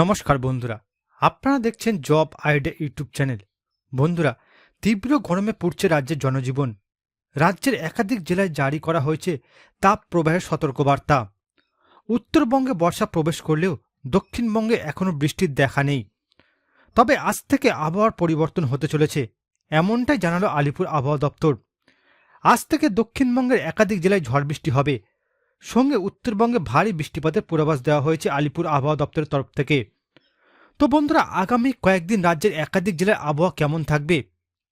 নমস্কার বন্ধুরা, আপনারা দেখছেন জব আইডিয়া ইউটিউব চ্যানেল। বন্ধুরা, তীব্র গরমে পড়ছে রাজ্যের জনজীবন। রাজ্যের একাধিক জেলায় জারি করা হয়েছে তাপ প্রবাহের সতর্কবার্তা। উত্তরবঙ্গে বর্ষা প্রবেশ করলেও দক্ষিণবঙ্গে এখনও বৃষ্টির দেখা নেই। তবে আজ থেকে আবহাওয়ার পরিবর্তন হতে চলেছে, এমনটাই জানালো আলিপুর আবহাওয়া দপ্তর। আজ থেকে দক্ষিণবঙ্গের একাধিক জেলায় ঝড় বৃষ্টি হবে সঙ্গে উত্তরবঙ্গে ভারী বৃষ্টিপাতের পূর্বাভাস দেওয়া হয়েছে আলিপুর আবহাওয়া দপ্তরের তরফ থেকে। তো বন্ধুরা, আগামী কয়েকদিন রাজ্যের একাধিক জেলার আবহাওয়া কেমন থাকবে,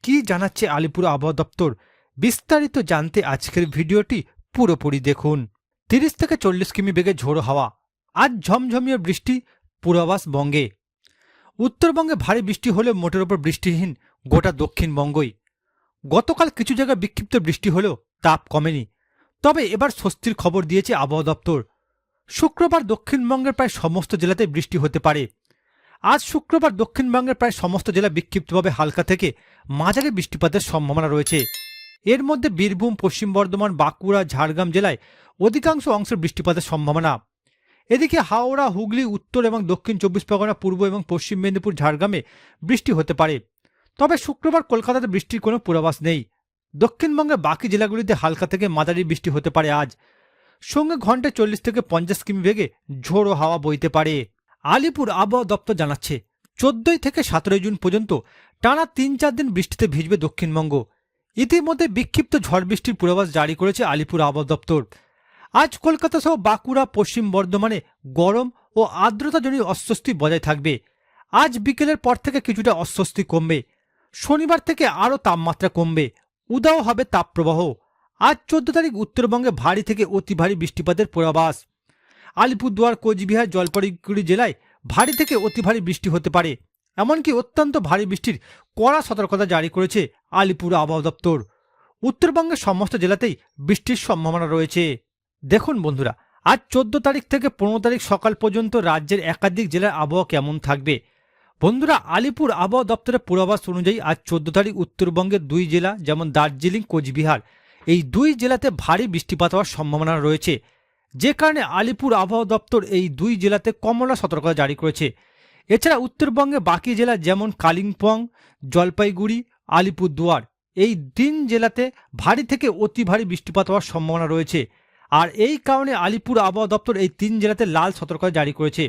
কি জানাচ্ছে আলিপুর আবহাওয়া দপ্তর, বিস্তারিত জানতে আজকের ভিডিওটি পুরোপুরি দেখুন। তিরিশ থেকে চল্লিশ কিমি বেগে ঝোড়ো হাওয়া আজ ঝমঝমিয়ে বৃষ্টি পূর্বাভাস বঙ্গে। উত্তরবঙ্গে ভারী বৃষ্টি হলেও মোটের ওপর বৃষ্টিহীন গোটা দক্ষিণবঙ্গই। গতকাল কিছু জায়গায় বিক্ষিপ্ত বৃষ্টি হলেও তাপ কমেনি। তবে এবার স্বস্তির খবর দিয়েছে আবহাওয়া দপ্তর। শুক্রবার দক্ষিণবঙ্গের প্রায় সমস্ত জেলাতে বৃষ্টি হতে পারে। আজ শুক্রবার দক্ষিণবঙ্গের প্রায় সমস্ত জেলা বিক্ষিপ্তভাবে হালকা থেকে মাঝারি বৃষ্টিপাতের সম্ভাবনা রয়েছে। এর মধ্যে বীরভূম, পশ্চিম বর্ধমান, বাঁকুড়া, ঝাড়গ্রাম জেলায় অধিকাংশ অংশের বৃষ্টিপাতের সম্ভাবনা। এদিকে হাওড়া, হুগলি, উত্তর এবং দক্ষিণ চব্বিশ পরগনা, পূর্ব এবং পশ্চিম মেদিনীপুর, ঝাড়গ্রামে বৃষ্টি হতে পারে। তবে শুক্রবার কলকাতাতে বৃষ্টির কোনো পূর্বাভাস নেই। দক্ষিণবঙ্গের বাকি জেলাগুলিতে হালকা থেকে মাঝারি বৃষ্টি হতে পারে আজ। সঙ্গে ঘন্টায় চল্লিশ থেকে পঞ্চাশ কিমি বেগে ঝোড়ো হাওয়া বইতে পারে। আলিপুর আবহাওয়া দপ্তর জানাচ্ছে, চোদ্দই থেকে সতেরোই জুন পর্যন্ত টানা তিন চার দিন বৃষ্টিতে ভিজবে দক্ষিণবঙ্গ। ইতিমধ্যে বিক্ষিপ্ত ঝড় বৃষ্টির পূর্বাভাস জারি করেছে আলিপুর আবহাওয়া দপ্তর। আজ কলকাতা সহ বাঁকুড়া, পশ্চিম বর্ধমানে গরম ও আর্দ্রতাজনিত অস্বস্তি বজায় থাকবে। আজ বিকেলের পর থেকে কিছুটা অস্বস্তি কমবে। শনিবার থেকে আরও তাপমাত্রা কমবে। উদাও হবে তাপপ্রবাহ। আজ চোদ্দ তারিখ উত্তরবঙ্গে ভারী থেকে অতি ভারী বৃষ্টিপাতের পূর্বাভাস। আলিপুরদুয়ার, কোচবিহার, জলপাইগুড়ি জেলায় ভারী থেকে অতি ভারী বৃষ্টি হতে পারে। এমনকি অত্যন্ত ভারী বৃষ্টির কড়া সতর্কতা জারি করেছে আলিপুর আবহাওয়া দপ্তর। উত্তরবঙ্গের সমস্ত জেলাতেই বৃষ্টির সম্ভাবনা রয়েছে। দেখুন বন্ধুরা, আজ চোদ্দ তারিখ থেকে পনেরো তারিখ সকাল পর্যন্ত রাজ্যের একাধিক জেলার আবহাওয়া কেমন থাকবে? বন্ধুরা, আলিপুর আবহাওয়া দপ্তরের পূর্বাভাস অনুযায়ী আজ চোদ্দ তারিখ উত্তরবঙ্গের দুই জেলা, যেমন দার্জিলিং, কোচবিহার, এই দুই জেলাতে ভারী বৃষ্টিপাত হওয়ার সম্ভাবনা রয়েছে। যে কারণে আলিপুর আবহাওয়া দপ্তর এই দুই জেলাতে কমলা সতর্কতা জারি করেছে। এছাড়া উত্তরবঙ্গে বাকি জেলা যেমন কালিম্পং, জলপাইগুড়ি, আলিপুরদুয়ার, এই তিন জেলাতে ভারী থেকে অতি ভারী বৃষ্টিপাত হওয়ার সম্ভাবনা রয়েছে। আর এই কারণে আলিপুর আবহাওয়া দপ্তর এই তিন জেলাতে লাল সতর্কতা জারি করেছে।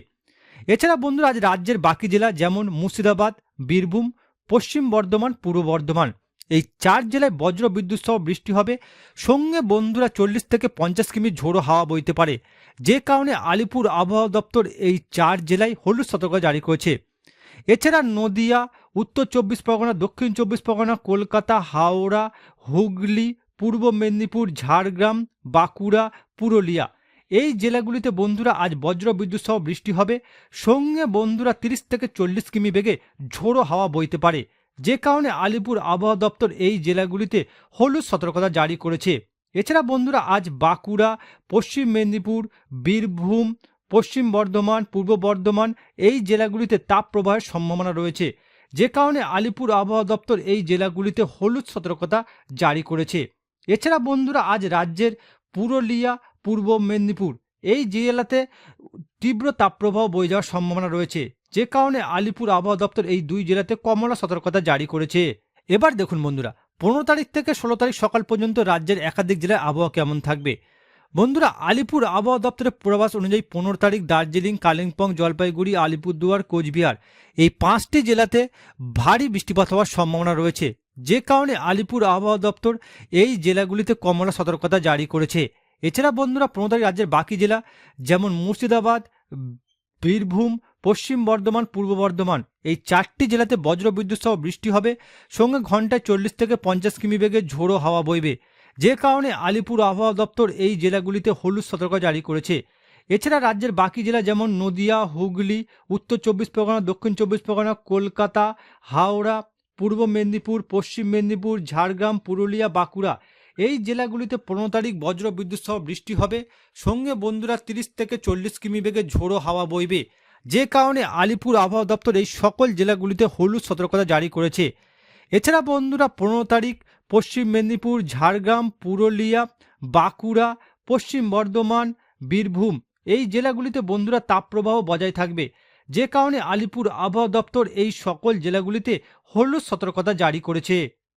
এছাড়া বন্ধুরা, আজ রাজ্যের বাকি জেলা যেমন মুর্শিদাবাদ, বীরভূম, পশ্চিম বর্ধমান, পূর্ব বর্ধমান। এই চার জেলায় বজ্র বিদ্যুৎ সহ বৃষ্টি হবে। সঙ্গে বন্ধুরা চল্লিশ থেকে পঞ্চাশ কিমি ঝোড়ো হাওয়া বইতে পারে। যে কারণে আলিপুর আবহাওয়া দপ্তর এই চার জেলায় হলুদ সতর্কতা জারি করেছে। এছাড়া নদিয়া, উত্তর চব্বিশ পরগনা, দক্ষিণ চব্বিশ পরগনা, কলকাতা, হাওড়া, হুগলি, পূর্ব মেদিনীপুর, ঝাড়গ্রাম, বাঁকুড়া, পুরুলিয়া। এই জেলাগুলিতে বন্ধুরা আজ বজ্র বিদ্যুৎ সহ বৃষ্টি হবে। সঙ্গে বন্ধুরা তিরিশ থেকে চল্লিশ কিমি বেগে ঝোড়ো হাওয়া বইতে পারে। যে কারণে আলিপুর আবহাওয়া দপ্তর এই জেলাগুলিতে হলুদ সতর্কতা জারি করেছে। এছাড়া বন্ধুরা আজ বাঁকুড়া, পশ্চিম মেদিনীপুর, বীরভূম, পশ্চিম বর্ধমান, পূর্ব বর্ধমান এই জেলাগুলিতে তাপ প্রবাহের সম্ভাবনা রয়েছে। যে কারণে আলিপুর আবহাওয়া দপ্তর এই জেলাগুলিতে হলুদ সতর্কতা জারি করেছে। এছাড়া বন্ধুরা আজ রাজ্যের পুরুলিয়া পূর্ব মেদিনীপুর। এই জেলাতে তীব্র তাপপ্রবাহ বয়ে যাওয়ার সম্ভাবনা রয়েছে। যে কারণে আলিপুর আবহাওয়া দপ্তর এই দুই জেলাতে কমলা সতর্কতা জারি করেছে। এবার দেখুন বন্ধুরা, পনেরো তারিখ থেকে ষোলো তারিখ সকাল পর্যন্ত রাজ্যের একাধিক জেলায় আবহাওয়া কেমন থাকবে? বন্ধুরা, আলিপুর আবহাওয়া দপ্তরের পূর্বাভাস অনুযায়ী পনেরো তারিখ দার্জিলিং, কালিম্পং, জলপাইগুড়ি, আলিপুরদুয়ার, কোচবিহার এই পাঁচটি জেলাতে ভারী বৃষ্টিপাত হওয়ার সম্ভাবনা রয়েছে। যে কারণে আলিপুর আবহাওয়া দপ্তর এই জেলাগুলিতে কমলা সতর্কতা জারি করেছে। এছাড়া বন্ধুরা পনেরো রাজ্যের বাকি জেলা যেমন মুর্শিদাবাদ, বীরভূম, পশ্চিম বর্ধমান, পূর্ব বর্ধমান, এই চারটি জেলাতে বজ্র বিদ্যুৎ সহ বৃষ্টি হবে। সঙ্গে ঘন্টায় চল্লিশ থেকে পঞ্চাশ কিমি বেগে ঝোড়ো হাওয়া বইবে। যে কারণে আলিপুর আবহাওয়া দপ্তর এই জেলাগুলিতে হলুদ সতর্ক জারি করেছে। এছাড়া রাজ্যের বাকি জেলা যেমন নদিয়া, হুগলি, উত্তর চব্বিশ পরগনা, দক্ষিণ চব্বিশ পরগনা, কলকাতা, হাওড়া, পূর্ব মেদিনীপুর, পশ্চিম মেদিনীপুর, ঝাড়গ্রাম, পুরুলিয়া, বাঁকুড়া এই জেলাগুলিতে পনেরো তারিখ বজ্র বিদ্যুৎ সহ বৃষ্টি হবে। সঙ্গে বন্ধুরা তিরিশ থেকে চল্লিশ কিমি বেগে ঝোড়ো হাওয়া বইবে। যে কারণে আলিপুর আবহাওয়া দপ্তর এই সকল জেলাগুলিতে হলুদ সতর্কতা জারি করেছে। এছাড়া বন্ধুরা পনেরো তারিখ পশ্চিম মেদিনীপুর, ঝাড়গ্রাম, পুরুলিয়া, বাঁকুড়া, পশ্চিম বর্ধমান, বীরভূম এই জেলাগুলিতে বন্ধুরা তাপপ্রবাহ বজায় থাকবে। যে কারণে আলিপুর আবহাওয়া দপ্তর এই সকল জেলাগুলিতে হলুদ সতর্কতা জারি করেছে।